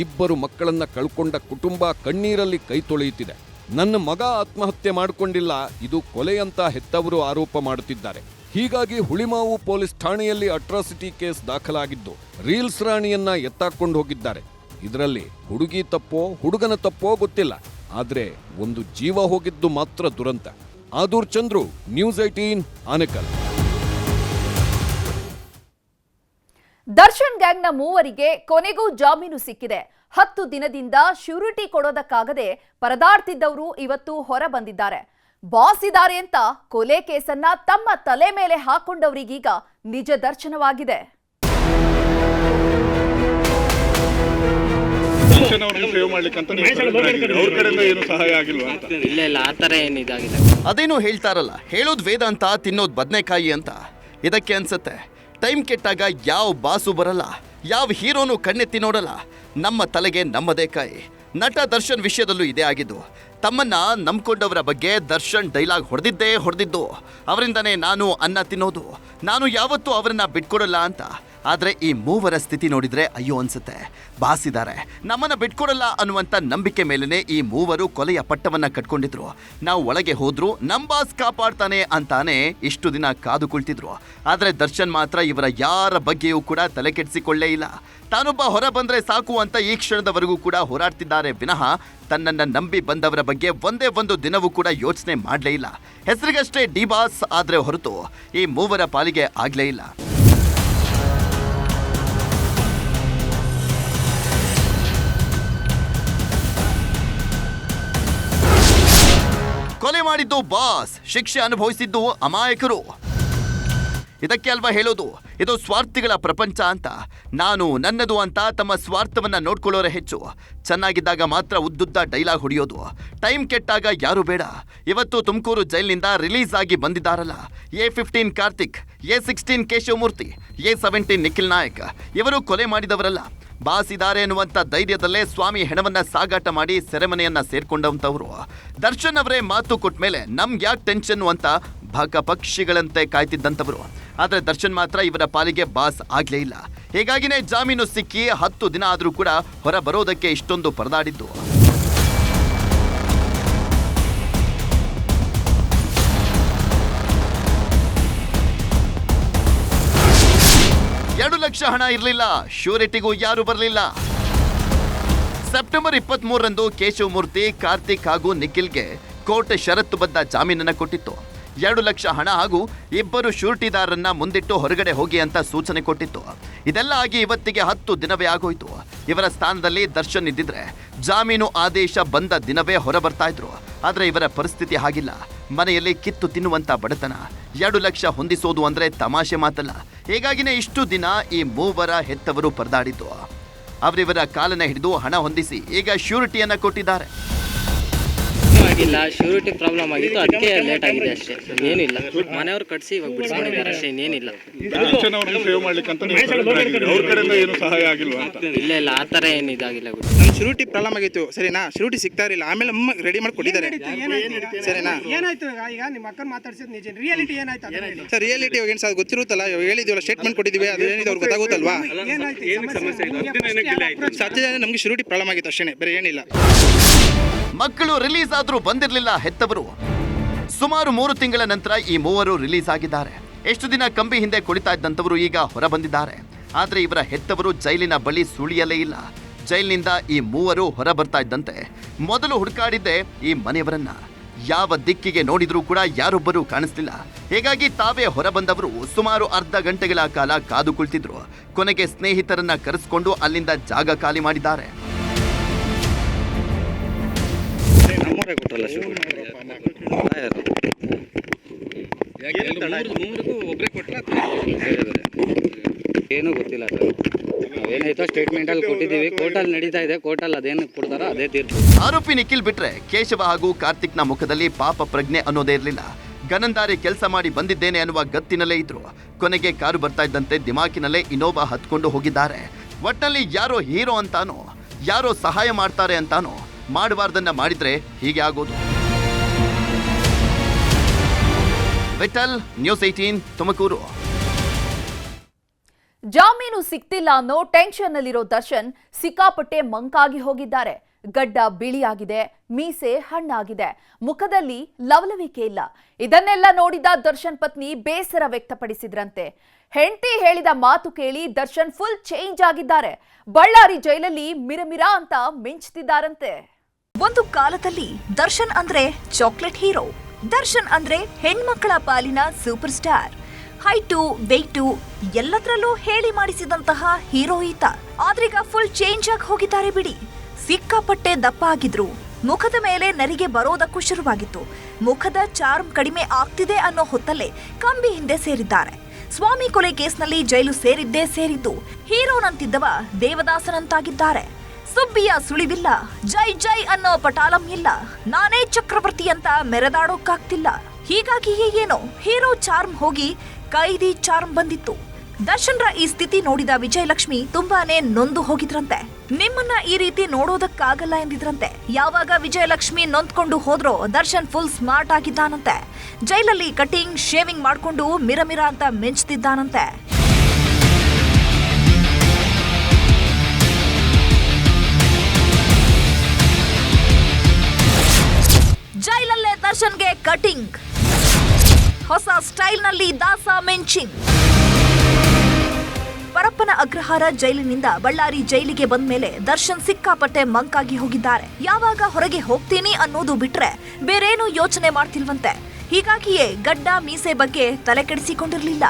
ಇಬ್ಬರು ಮಕ್ಕಳನ್ನ ಕಳ್ಕೊಂಡ ಕುಟುಂಬ ಕಣ್ಣೀರಲ್ಲಿ ಕೈ ತೊಳೆಯುತ್ತಿದೆ. ನನ್ನ ಮಗ ಆತ್ಮಹತ್ಯೆ ಮಾಡಿಕೊಂಡಿಲ್ಲ, ಇದು ಕೊಲೆ ಅಂತ ಹೆತ್ತವರು ಆರೋಪ ಮಾಡುತ್ತಿದ್ದಾರೆ. ಹೀಗಾಗಿ ಹುಳಿಮಾವು ಪೊಲೀಸ್ ಠಾಣೆಯಲ್ಲಿ ಅಟ್ರಾಸಿಟಿ ಕೇಸ್ ದಾಖಲಾಗಿದ್ದು, ರೀಲ್ಸ್ ರಾಣಿಯನ್ನ ಎತ್ತಾಕೊಂಡು ಹೋಗಿದ್ದಾರೆ. ಇದರಲ್ಲಿ ಹುಡುಗಿ ತಪ್ಪೋ, ಹುಡುಗನ ತಪ್ಪೋ ಗೊತ್ತಿಲ್ಲ. ಆದರೆ ಒಂದು ಜೀವ ಹೋಗಿದ್ದು ಮಾತ್ರ ದುರಂತ. Adur Chandru, news eighteen Anekal. Darshan ಗ್ಯಾಂಗ್ನ ಮೂವರಿಗೆ ಕೊನೆಗೂ ಜಾಮೀನು ಸಿಕ್ಕಿದೆ. ಹತ್ತು ದಿನದಿಂದ ಶ್ಯೂರಿಟಿ ಕೊಡೋದಕ್ಕಾಗದೆ ಪರದಾಡ್ತಿದ್ದವರು ಇವತ್ತು ಹೊರ ಬಂದಿದ್ದಾರೆ. ಬಾಸ್ ಇದ್ದಾರೆ ಅಂತ ಕೊಲೆ ಕೇಸನ್ನ ತಮ್ಮ ತಲೆ ಮೇಲೆ ಹಾಕೊಂಡವರಿಗೀಗ ನಿಜ ದರ್ಶನವಾಗಿದೆ. ಅದೇನು ಮಾಡ್ಲಿಕ್ಕೆ ಅಂತ ಅವ್ರ ಕಡೆಯಿಂದ ಏನು ಸಹಾಯ ಆಗಿಲ್ವಾ ಅಂತ? ಇಲ್ಲ ಇಲ್ಲ ಆ ಥರ ಏನು ಅದೇನೋ ಹೇಳ್ತಾರಲ್ಲ ಹೇಳೋದ್ ವೇದ ಅಂತ ತಿನ್ನೋದ್ ಬದನೆಕಾಯಿ ಅಂತ. ಇದಕ್ಕೆ ಅನ್ಸುತ್ತೆ ಟೈಮ್ ಕೆಟ್ಟಾಗ ಯಾವ ಬಾಸು ಬರಲ್ಲ ಯಾವ ಹೀರೋನು ಕಣ್ಣೆತ್ತಿ ನೋಡಲ್ಲ. ನಮ್ಮ ತಲೆಗೆ ನಮ್ಮದೇ ಕಾಯಿ. ನಟ ದರ್ಶನ್ ವಿಷಯದಲ್ಲೂ ಇದೇ ಆಗಿದ್ದು. ತಮ್ಮನ್ನ ನಂಬ್ಕೊಂಡವರ ಬಗ್ಗೆ ದರ್ಶನ್ ಡೈಲಾಗ್ ಹೊಡೆದಿದ್ದೇ ಹೊಡೆದಿದ್ದು. ಅವರಿಂದನೇ ನಾನು ಅನ್ನ ತಿನ್ನೋದು. ನಾನು ಯಾವತ್ತೂ ಅವರನ್ನ ಬಿಟ್ಕೊಡಲ್ಲ ಅಂತ. ಆದ್ರೆ ಈ ಮೂವರ ಸ್ಥಿತಿ ನೋಡಿದ್ರೆ ಅಯ್ಯೋ ಅನ್ಸುತ್ತೆ. ಬಾಸಿದ್ದಾರೆ ನಮ್ಮನ್ನ ಬಿಟ್ಕೊಡಲ್ಲ ಅನ್ನುವಂತ ನಂಬಿಕೆ ಮೇಲೇನೆ ಈ ಮೂವರು ಕೊಲೆಯ ಪಟ್ಟವನ್ನ ಕಟ್ಕೊಂಡಿದ್ರು. ನಾವು ಒಳಗೆ ಹೋದ್ರು ನಮ್ಮ ಬಾಸ್ ಕಾಪಾಡ್ತಾನೆ ಅಂತಾನೆ ಇಷ್ಟು ದಿನ ಕಾದು ಕುಳಿತಿದ್ರು. ಆದ್ರೆ ದರ್ಶನ್ ಮಾತ್ರ ಇವರ ಯಾರ ಬಗ್ಗೆಯೂ ಕೂಡ ತಲೆ ಕೆಡಿಸಿಕೊಳ್ಳೇ ಇಲ್ಲ. ತಾನೊಬ್ಬ ಹೊರ ಬಂದ್ರೆ ಸಾಕು ಅಂತ ಈ ಕ್ಷಣದವರೆಗೂ ಕೂಡ ಹೋರಾಡ್ತಿದ್ದಾರೆ ವಿನಃ ತನ್ನನ್ನ ನಂಬಿ ಬಂದವರ ಬಗ್ಗೆ ಒಂದೇ ಒಂದು ದಿನವೂ ಕೂಡ ಯೋಚನೆ ಮಾಡಲೇ ಇಲ್ಲ. ಹೆಸರಿಗಷ್ಟೇ ಡಿ ಬಾಸ್ ಆದ್ರೆ ಹೊರತು ಈ ಮೂವರ ಪಾಲಿಗೆ ಆಗ್ಲೇ ಇಲ್ಲ. ಕೊಲೆ ಮಾಡಿದ್ದು ಬಾಸ್ ಶಿಕ್ಷೆ ಅನುಭವಿಸಿದ್ದು ಅಮಾಯಕರು. ಇದಕ್ಕೆ ಅಲ್ವಾ ಹೇಳೋದು? ಇದು ಸ್ವಾರ್ಥಿಗಳ ಪ್ರಪಂಚ ಅಂತ. ನಾನು ನನ್ನದು ಅಂತ ತಮ್ಮ ಸ್ವಾರ್ಥವನ್ನ ನೋಡ್ಕೊಳ್ಳೋರೆ ಹೆಚ್ಚು. ಚೆನ್ನಾಗಿದ್ದಾಗ ಮಾತ್ರ ಉದ್ದುದ್ದ ಡೈಲಾಗ್ ಹೊಡೆಯೋದು. ಟೈಮ್ ಕೆಟ್ಟಾಗ ಯಾರು ಬೇಡ. ಇವತ್ತು ತುಮಕೂರು ಜೈಲಿನಿಂದ ರಿಲೀಸ್ ಆಗಿ ಬಂದಿದ್ದಾರಲ್ಲ. A fifteen Karthik A sixteen Keshavamurthy A seventeen Nikhil Nayak. ಇವರು ಕೊಲೆ ಮಾಡಿದವರಲ್ಲ. ಬಾಸ್ ಎನ್ನುವಂಥ ಧೈರ್ಯದಲ್ಲೇ ಸ್ವಾಮಿ ಹೆಣವನ್ನ ಸಾಗಾಟ ಮಾಡಿ ಸೆರೆಮನೆಯನ್ನ ಸೇರ್ಕೊಂಡವಂಥವ್ರು ದರ್ಶನ್ ಅವರೇ ಮಾತು ಕೊಟ್ಟ ಮೇಲೆ ನಮ್ಗೆ ಯಾಕೆ ಟೆನ್ಷನ್ ಅಂತ ಭಾಗ ಪಕ್ಷಿಗಳಂತೆ ಕಾಯ್ತಿದ್ದಂಥವ್ರು ಆದ್ರೆ ದರ್ಶನ್ ಮಾತ್ರ ಇವರ ಪಾಲಿಗೆ ಬಾಸ್ ಆಗಲೇ ಇಲ್ಲ. ಹೀಗಾಗಿನೇ ಜಾಮೀನು ಸಿಕ್ಕಿ ಹತ್ತು ದಿನ ಆದ್ರೂ ಕೂಡ ಹೊರ ಬರೋದಕ್ಕೆ ಇಷ್ಟೊಂದು ಪರದಾಡಿದ್ದು. ಎರಡು ಲಕ್ಷ ಹಣ ಇರಲಿಲ್ಲ. ಶ್ಯೂರಿಟಿಗೂ ಯಾರು ಬರಲಿಲ್ಲ. ಸೆಪ್ಟೆಂಬರ್ ಇಪ್ಪತ್ತ್ ಮೂರರಂದು ಕೇಶವಮೂರ್ತಿ, ಕಾರ್ತಿಕ್ ಹಾಗೂ ನಿಖಿಲ್ಗೆ ಕೋರ್ಟ್ ಷರತ್ತುಬದ್ಧ ಜಾಮೀನನ್ನು ಕೊಟ್ಟಿತ್ತು. ಎರಡು ಲಕ್ಷ ಹಣ ಹಾಗೂ ಇಬ್ಬರು ಶ್ಯೂರಿಟಿದಾರರನ್ನ ಮುಂದಿಟ್ಟು ಹೊರಗಡೆ ಹೋಗಿ ಅಂತ ಸೂಚನೆ ಕೊಟ್ಟಿತ್ತು. ಇದೆಲ್ಲ ಆಗಿ ಇವತ್ತಿಗೆ ಹತ್ತು ದಿನವೇ ಆಗೋಯ್ತು. ಇವರ ಸ್ಥಾನದಲ್ಲಿ ದರ್ಶನ್ ಇದ್ದಿದ್ರೆ ಜಾಮೀನು ಆದೇಶ ಬಂದ ದಿನವೇ ಹೊರ ಬರ್ತಾ ಇದ್ರು. ಆದ್ರೆ ಇವರ ಪರಿಸ್ಥಿತಿ ಹಾಗಿಲ್ಲ. ಮನೆಯಲ್ಲಿ ಕಿತ್ತು ತಿನ್ನುವಂತ ಬಡತನ. ಎರಡು ಲಕ್ಷ ಹೊಂದಿಸೋದು ಅಂದ್ರೆ ತಮಾಷೆ ಮಾತಲ್ಲ. ಹೀಗಾಗಿನೇ ಇಷ್ಟು ದಿನ ಈ ಮೂವರ ಹೆತ್ತವರು ಪರದಾಡಿದ್ದು. ಅವರಿವರ ಕಾಲನ್ನ ಹಿಡಿದು ಹಣ ಹೊಂದಿಸಿ ಈಗ ಶ್ಯೂರಿಟಿಯನ್ನ ಕೊಟ್ಟಿದ್ದಾರೆ. ಆಗಿಲ್ಲ ಶ್ಯೂರಿಟಿ ಪ್ರಾಬ್ಲಮ್ ಆಗಿತ್ತು ಅದಕ್ಕೆ ಲೇಟ್ ಆಗಿದೆ ಅಷ್ಟೇ. ಏನಿಲ್ಲ ಮನೆಯವ್ರು ಕಟ್ಸಿ ಇವಾಗ ಬಿಡಿಸ್ಕೊಂಡಿದ್ದಾರೆ ಅಷ್ಟೇ ಇನ್ನೇನಿಲ್ಲ ಸೇವ್ ಮಾಡ್ಲಿಕ್ಕೆ ಅಂತ ಅವ್ರ ಕಡೆಯಿಂದ ಏನು ಸಹಾಯ ಆಗಿಲ್ವಾ ಅಂತ. ಇಲ್ಲ ಇಲ್ಲ ಆ ತರ ಏನು ಇದಾಗಿಲ್ಲ ಶ್ಯೂರಿಟಿ ನಮ್ಮ ಶುರುಟಿ ಪ್ರಾಬ್ಲಮ್ ಆಗಿತ್ತು. ಸರಿನಾ? ಶುರುಟಿ ಸಿಗ್ತಾ ಇರಲಿಲ್ಲ. ಆಮೇಲೆ ಅಮ್ಮ ರೆಡಿ ಮಾಡಿ ಕೊಟ್ಟಿದ್ದಾರೆ. ಸರಿನಾ? ಏನಾಯ್ತು ಈಗ ನಿಮ್ಮ ಅಕ್ಕನ ಮಾತಾಡ್ಸಿದ್ ನಿಜ. ರಿಯಾಲಿಟಿ ಏನಾಯ್ತು ಅದನ್ನ ಹೇಳಿ. ಸರ್ ರಿಯಾಲಿಟಿ ಇವಾಗ ಏನು ಸರ್ ಗೊತ್ತಿರುತ್ತಲ್ಲ? ಇವಾಗ ಹೇಳಿದೀವಲ್ಲ ಸ್ಟೇಟ್ಮೆಂಟ್ ಕೊಟ್ಟಿದ್ದೀವಿ ಅದು ಏನಿದೆ ಅವ್ರಿಗೆ ಗೊತ್ತಾಗುತ್ತಲ್ವಾ ಏನಾಯ್ತು? ಈ ಸಮಸ್ಯೆ? ನಿಮ್ಗೆ first ಯಾರು approach ಸತ್ಯ ನಮಗೆ ಶುರುಟಿ ಪ್ರಾಬ್ಲಮ್ ಆಗಿತ್ತು ಅಷ್ಟೇ ಬೇರೆ ಏನಿಲ್ಲ. ಮಕ್ಕಳು ರಿಲೀಸ್ ಆದ್ರೂ ಬಂದಿರಲಿಲ್ಲ ಹೆತ್ತವರು. ಸುಮಾರು ಮೂರು ತಿಂಗಳ ನಂತರ ಈ ಮೂವರು ರಿಲೀಸ್ ಆಗಿದ್ದಾರೆ. ಎಷ್ಟು ದಿನ ಕಂಬಿ ಹಿಂದೆ ಕುಳಿತಾ ಇದ್ದಂಥವರು ಈಗ ಹೊರ ಬಂದಿದ್ದಾರೆ ಆದರೆ ಇವರ ಹೆತ್ತವರು ಜೈಲಿನ ಬಳಿ ಸುಳಿಯಲೇ ಇಲ್ಲ. ಜೈಲಿನಿಂದ ಈ ಮೂವರು ಹೊರ ಬರ್ತಾ ಇದ್ದಂತೆ. ಮೊದಲು ಹುಡುಕಾಡಿದ್ದೆ ಈ ಮನೆಯವರನ್ನ. ಯಾವ ದಿಕ್ಕಿಗೆ ನೋಡಿದರೂ ಕೂಡ ಯಾರೊಬ್ಬರೂ ಕಾಣಿಸ್ತಿಲ್ಲ ಹೀಗಾಗಿ ತಾವೇ ಹೊರ ಬಂದವರು ಸುಮಾರು ಅರ್ಧ ಗಂಟೆಗಳ ಕಾಲ ಕಾದು ಕುಳಿತಿದ್ರು. ಕೊನೆಗೆ ಸ್ನೇಹಿತರನ್ನ ಕರೆಸ್ಕೊಂಡು ಅಲ್ಲಿಂದ ಜಾಗ ಖಾಲಿ ಮಾಡಿದ್ದಾರೆ. ನಮ್ಮವರೇ ಕೊಟ್ಟಲ್ಲ ಏನೂ ಗೊತ್ತಿಲ್ಲ ಸರ್. ನಾವೇನಾಯ್ತೋ ಸ್ಟೇಟ್ಮೆಂಟಲ್ಲಿ ಕೊಟ್ಟಿದ್ದೀವಿ. ಕೋರ್ಟಲ್ಲಿ ನಡೀತಾ ಇದೆ. ಕೋರ್ಟಲ್ಲಿ ಅದೇನು ಕೊಡ್ತಾರೋ ಅದೇ ತೀರ್ಪು. ಆರೋಪಿ ನಿಖಿಲ್ ಬಿಟ್ರೆ ಕೇಶವ ಹಾಗೂ ಕಾರ್ತಿಕ್ನ ಮುಖದಲ್ಲಿ ಪಾಪ ಪ್ರಜ್ಞೆ ಅನ್ನೋದೇ ಇರಲಿಲ್ಲ. ಗನಂದಾರಿ ಕೆಲಸ ಮಾಡಿ ಬಂದಿದ್ದೇನೆ ಅನ್ನುವ ಗತ್ತಿನಲ್ಲೇ ಇದ್ರು. ಕೊನೆಗೆ ಕಾರು ಬರ್ತಾ ಇದ್ದಂತೆ ದಿಮಾಕಿನಲ್ಲೇ ಇನೋವಾ ಹತ್ಕೊಂಡು ಹೋಗಿದ್ದಾರೆ. ಒಟ್ಟಲ್ಲಿ ಯಾರೋ ಹೀರೋ ಅಂತಾನೋ ಯಾರೋ ಸಹಾಯ ಮಾಡ್ತಾರೆ ಅಂತಾನೋ ಮಾಡಬಾರ್ದನ್ನ ಮಾಡಿದ್ರೆ ಹೀಗೆ ಆಗೋದು. Vittal news eighteen Tumakuru. ಜಾಮೀನು ಸಿಕ್ತಿಲ್ಲ ಅನ್ನೋ ಟೆನ್ಷನ್ ಅಲ್ಲಿರೋ ದರ್ಶನ್ ಸಿಕ್ಕಾಪಟ್ಟೆ ಮಂಕಾಗಿ ಹೋಗಿದ್ದಾರೆ. ಗಡ್ಡ ಬಿಳಿಯಾಗಿದೆ, ಮೀಸೆ ಹಣ್ಣಾಗಿದೆ. ಮುಖದಲ್ಲಿ ಲವಲವಿಕೆ ಇಲ್ಲ. ಇದನ್ನೆಲ್ಲ ನೋಡಿದ ದರ್ಶನ್ ಪತ್ನಿ ಬೇಸರ ವ್ಯಕ್ತಪಡಿಸಿದ್ರಂತೆ. ಹೆಂಡತಿ ಹೇಳಿದ ಮಾತು ಕೇಳಿ ದರ್ಶನ್ ಫುಲ್ ಚೇಂಜ್ ಆಗಿದ್ದಾರೆ. ಬಳ್ಳಾರಿ ಜೈಲಲ್ಲಿ ಮಿರಮಿರ ಅಂತ ಮಿಂಚ್ತಿದ್ದಾರಂತೆ. ಒಂದು ಕಾಲದಲ್ಲಿ ದರ್ಶನ್ ಅಂದ್ರೆ ಚಾಕ್ಲೇಟ್ ಹೀರೋ ದರ್ಶನ್ ಅಂದ್ರೆ ಹೆಣ್ಮಕ್ಕಳ ಪಾಲಿನ ಸೂಪರ್ ಸ್ಟಾರ್ ಹೈಟು ವೆಯ್ಟು ಎಲ್ಲತ್ರಲ್ಲೂ ಹೇಳಿ ಮಾಡಿಸಿದಂತಹ ಹೀರೋ ಈತ ಆದ್ರೀಗ ಫುಲ್ ಚೇಂಜ್ ಆಗಿ ಹೋಗಿದ್ದಾರೆ ಬಿಡಿ. ಸಿಕ್ಕಾಪಟ್ಟೆ ದಪ್ಪ ಆಗಿದ್ರು. ಮುಖದ ಮೇಲೆ ನರಿಗೆ ಬರೋದಕ್ಕೂ ಶುರುವಾಗಿತ್ತು. ಮುಖದ ಚಾರ್ಮ್ ಕಡಿಮೆ ಆಗ್ತಿದೆ ಅನ್ನೋ ಹೊತ್ತಲ್ಲೇ ಕಂಬಿ ಹಿಂದೆ ಸೇರಿದ್ದಾರೆ. ಸ್ವಾಮಿ ಕೊಲೆ ಕೇಸ್ನಲ್ಲಿ ಜೈಲು ಸೇರಿದ್ದೇ ಸೇರಿದ್ದು. ಹೀರೋನಂತಿದ್ದವ ದೇವದಾಸನಂತಾಗಿದ್ದಾರೆ. ಸುಬ್ಬಿಯ ಸುಳಿವಿಲ್ಲ. ಜೈ ಜೈ ಅನ್ನೋ ಪಟಾಲಂ ಇಲ್ಲ. ನಾನೇ ಚಕ್ರವರ್ತಿ ಅಂತ ಮೆರೆದಾಡೋಕ್ಕಾಗ್ತಿಲ್ಲ. ಹೀಗಾಗಿಯೇ ಏನೋ ಹೀರೋ ಚಾರ್ಮ್ ಹೋಗಿ ಕೈದಿ ಚಾರ್ಮ್ ಬಂದಿತ್ತು. ದರ್ಶನ್ರ ಈ ಸ್ಥಿತಿ ನೋಡಿದ ವಿಜಯಲಕ್ಷ್ಮಿ ತುಂಬಾನೇ ನೊಂದು ಹೋಗಿದ್ರಂತೆ. ನಿಮ್ಮನ್ನ ಈ ರೀತಿ ನೋಡೋದಕ್ಕಾಗಲ್ಲ ಎಂದಿದ್ರಂತೆ. ಯಾವಾಗ ವಿಜಯಲಕ್ಷ್ಮಿ ನೊಂದ್ಕೊಂಡು ಹೋದ್ರೋ ದರ್ಶನ್ ಫುಲ್ ಸ್ಮಾರ್ಟ್ ಆಗಿದ್ದಾನಂತೆ. ಜೈಲಲ್ಲಿ ಕಟಿಂಗ್ ಶೇವಿಂಗ್ ಮಾಡ್ಕೊಂಡು ಮಿರಮಿರ ಅಂತ ಮಿಂಚ್ತಿದ್ದಾನಂತೆ. ದರ್ಶನ್ಗೆ ಕಟಿಂಗ್. ಹೊಸ ಸ್ಟೈಲ್ನಲ್ಲಿ ದಾಸ ಮೆಂಚಿಂಗ್. ಪರಪ್ಪನ ಅಗ್ರಹಾರ ಜೈಲಿನಿಂದ ಬಳ್ಳಾರಿ ಜೈಲಿಗೆ ಬಂದ ಮೇಲೆ ದರ್ಶನ್ ಸಿಕ್ಕಾಪಟ್ಟೆ ಮಂಕಾಗಿ ಹೋಗಿದ್ದಾರೆ. ಯಾವಾಗ ಹೊರಗೆ ಹೋಗ್ತೀನಿ ಅನ್ನೋದು ಬಿಟ್ರೆ ಬೇರೇನು ಯೋಚನೆ ಮಾಡ್ತಿಲ್ವಂತೆ. ಹೀಗಾಗಿಯೇ ಗಡ್ಡ ಮೀಸೆ ಬಗ್ಗೆ ತಲೆ ಕೆಡಿಸಿಕೊಂಡಿರಲಿಲ್ಲ.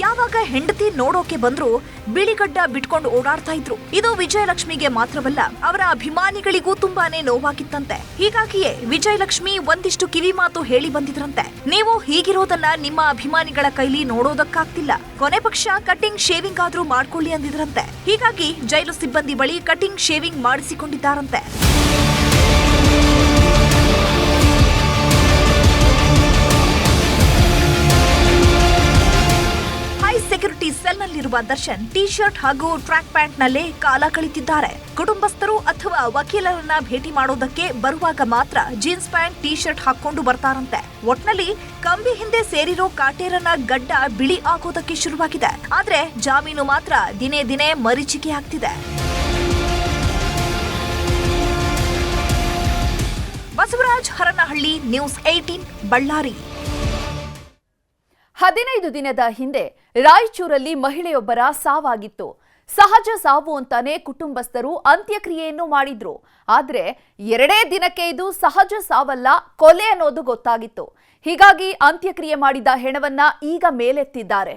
ಯಾವಾಗ ಹೆಂಡತಿ ನೋಡೋಕೆ ಬಂದ್ರು ಬಿಳಿಗಡ್ಡ ಬಿಟ್ಕೊಂಡು ಓಡಾಡ್ತಾ ಇದ್ರು. ಇದು ವಿಜಯಲಕ್ಷ್ಮಿಗೆ ಮಾತ್ರವಲ್ಲ, ಅವರ ಅಭಿಮಾನಿಗಳಿಗೂ ತುಂಬಾನೇ ನೋವಾಗಿತ್ತಂತೆ. ಹೀಗಾಗಿಯೇ ವಿಜಯಲಕ್ಷ್ಮಿ ಒಂದಿಷ್ಟು ಕಿವಿ ಮಾತು ಹೇಳಿ ಬಂದಿದ್ರಂತೆ. ನೀವು ಹೀಗಿರೋದನ್ನ ನಿಮ್ಮ ಅಭಿಮಾನಿಗಳ ಕೈಲಿ ನೋಡೋದಕ್ಕಾಗ್ತಿಲ್ಲ. ಕೊನೆ ಪಕ್ಷ ಕಟಿಂಗ್ ಶೇವಿಂಗ್ ಆದ್ರೂ ಮಾಡ್ಕೊಳ್ಳಿ ಅಂದಿದ್ರಂತೆ. ಹೀಗಾಗಿ ಜೈಲು ಸಿಬ್ಬಂದಿ ಬಳಿ ಕಟಿಂಗ್ ಶೇವಿಂಗ್ ಮಾಡಿಸಿಕೊಂಡಿದ್ದಾರಂತೆ. ಸೆಲ್ನಲ್ಲಿರುವ ದರ್ಶನ್ ಟಿ ಶರ್ಟ್ ಹಾಗೂ ಟ್ರ್ಯಾಕ್ ಪ್ಯಾಂಟ್ನಲ್ಲೇ ಕಾಲ ಕಳಿತಿದ್ದಾರೆ ಕುಟುಂಬಸ್ಥರು ಅಥವಾ ವಕೀಲರನ್ನ ಭೇಟಿ ಮಾಡೋದಕ್ಕೆ ಬರುವಾಗ ಮಾತ್ರ ಜೀನ್ಸ್ ಪ್ಯಾಂಟ್ ಟಿ ಶರ್ಟ್ ಹಾಕೊಂಡು ಬರ್ತಾರಂತೆ. ಒಟ್ನಲ್ಲಿ ಕಂಬಿ ಹಿಂದೆ ಸೇರಿರೋ ಕಾಟೇರನ ಗಡ್ಡ ಬಿಳಿ ಆಗೋದಕ್ಕೆ ಶುರುವಾಗಿದೆ. ಆದ್ರೆ ಜಾಮೀನು ಮಾತ್ರ ದಿನೇ ದಿನೇ ಮರೀಚಿಕೆ ಆಗ್ತಿದೆ. Basavaraj Haranahalli, news eighteen Ballari. ಹದಿನೈದು ದಿನದ ಹಿಂದೆ ರಾಯಚೂರಲ್ಲಿ ಮಹಿಳೆಯೊಬ್ಬರ ಸಾವಾಗಿತ್ತು. ಸಹಜ ಸಾವು ಅಂತಾನೆ ಕುಟುಂಬಸ್ಥರು ಅಂತ್ಯಕ್ರಿಯೆಯನ್ನು ಮಾಡಿದ್ರು. ಆದ್ರೆ ಎರಡೇ ದಿನಕ್ಕೆ ಇದು ಸಹಜ ಸಾವಲ್ಲ, ಕೊಲೆ ಅನ್ನೋದು ಗೊತ್ತಾಗಿತ್ತು. ಹೀಗಾಗಿ ಅಂತ್ಯಕ್ರಿಯೆ ಮಾಡಿದ ಹೆಣವನ್ನ ಈಗ ಮೇಲೆತ್ತಿದ್ದಾರೆ.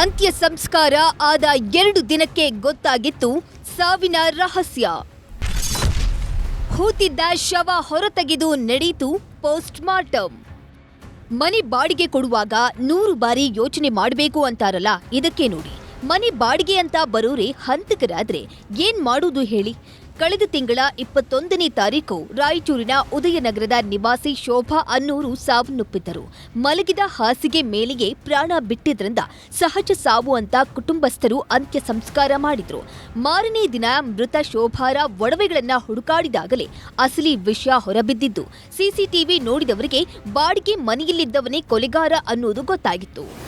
ಅಂತ್ಯ ಸಂಸ್ಕಾರ ಆದ ಎರಡು ದಿನಕ್ಕೆ ಗೊತ್ತಾಗಿತ್ತು ಸಾವಿನ ರಹಸ್ಯ. ಹೂತಿದ್ದ ಶವ ಹೊರತೆಗೆದು ನಡೆಯಿತು ಪೋಸ್ಟ್ ಮಾರ್ಟಮ್ ಮನೆ ಬಾಡಿಗೆ ಕೊಡುವಾಗ ನೂರು ಬಾರಿ ಯೋಚನೆ ಮಾಡಬೇಕು ಅಂತಾರಲ್ಲ, ಇದಕ್ಕೆ ನೋಡಿ. ಮನೆ ಬಾಡಿಗೆ ಅಂತ ಬರೋರೆ ಹಂತಕರಾದ್ರೆ ಏನ್ ಮಾಡುವುದು ಹೇಳಿ? ಕಳೆದ ತಿಂಗಳ ಇಪ್ಪತ್ತೊಂದನೇ ತಾರೀಕು ರಾಯಚೂರಿನ ಉದಯನಗರದ ನಿವಾಸಿ ಶೋಭಾ ಅನ್ನೂರು ಸಾವನ್ನಪ್ಪಿದ್ದರು. ಮಲಗಿದ ಹಾಸಿಗೆ ಮೇಲೆಗೆ ಪ್ರಾಣ ಬಿಟ್ಟಿದ್ರಿಂದ ಸಹಜ ಸಾವು ಅಂತ ಕುಟುಂಬಸ್ಥರು ಅಂತ್ಯ ಸಂಸ್ಕಾರ ಮಾಡಿದ್ರು. ಮಾರನೇ ದಿನ ಮೃತ ಶೋಭಾರ ಒಡವೆಗಳನ್ನ ಹುಡುಕಾಡಿದಾಗಲೇ ಅಸಲಿ ವಿಷಯ ಹೊರಬಿದ್ದಿದ್ದು. ಸಿಸಿಟಿವಿ ನೋಡಿದವರಿಗೆ ಬಾಡಿಗೆ ಮನೆಯಲ್ಲಿದ್ದವನೇ ಕೊಲೆಗಾರ ಅನ್ನೋದು ಗೊತ್ತಾಗಿತ್ತು.